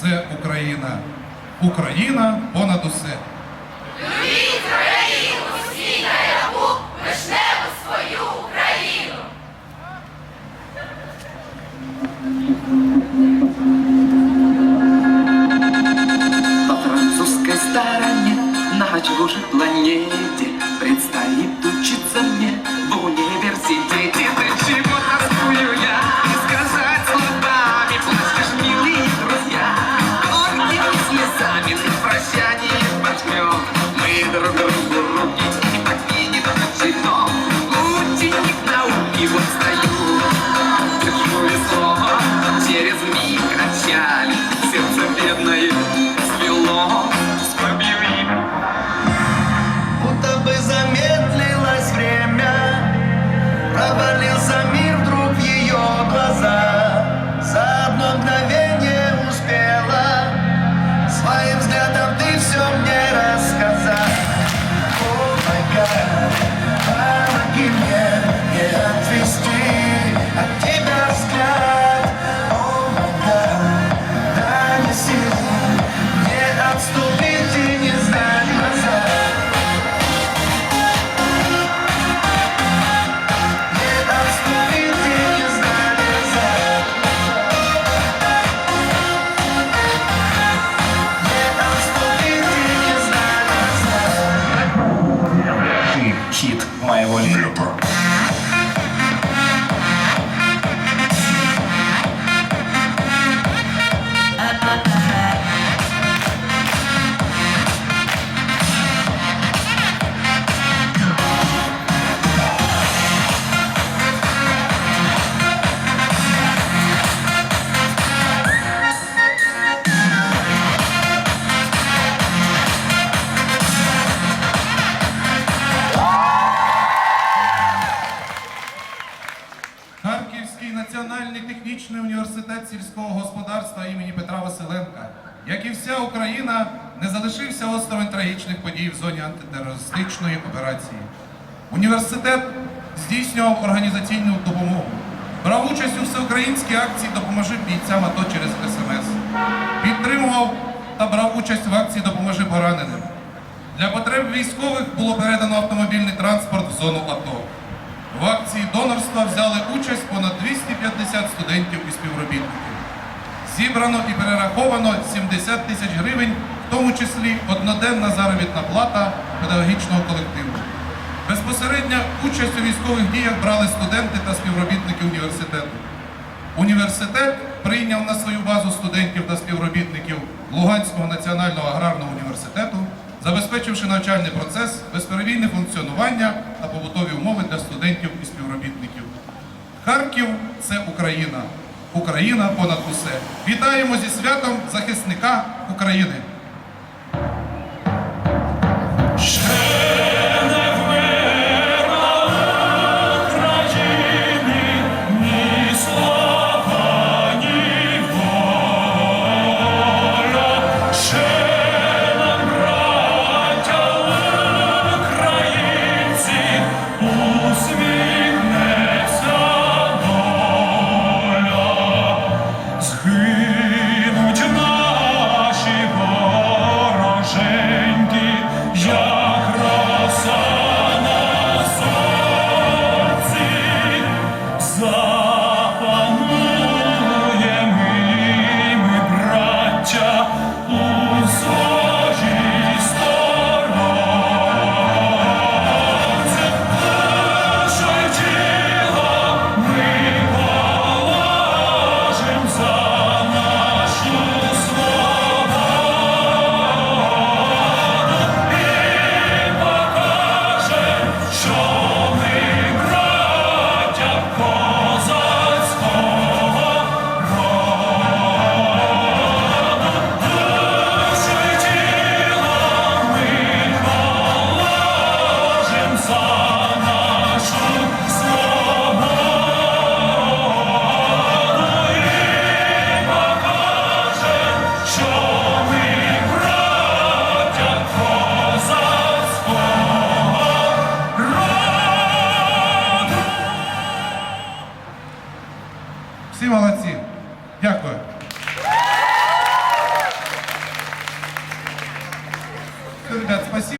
це Україна. Україна понад усе. Gracias. Харківський національний технічний університет сільського господарства імені Петра Василенка, як і вся Україна, не залишився осторонь трагічних подій в зоні антитерористичної операції. Університет здійснював організаційну допомогу, брав участь у всеукраїнській акції Допоможи бійцям АТО через СМС, підтримував та брав участь в акції Допоможи пораненим. Для потреб військових було передано автомобільний транспорт в зону АТО. В акції донорства взяли участь понад 250 студентів і співробітників. Зібрано і перераховано 70 тисяч гривень, в тому числі одноденна заробітна плата педагогічного колективу. Безпосередня участь у військових діях брали студенти та співробітники університету. Університет прийняв на свою базу студентів та співробітників Луганського національного аграрного університету, забезпечивши навчальний процес, безперебійне функціонування та побутові умови для студентів і співробітників. Харків це Україна. Україна понад усе. Вітаємо зі святом захисника України. Всі молодці. Дякую.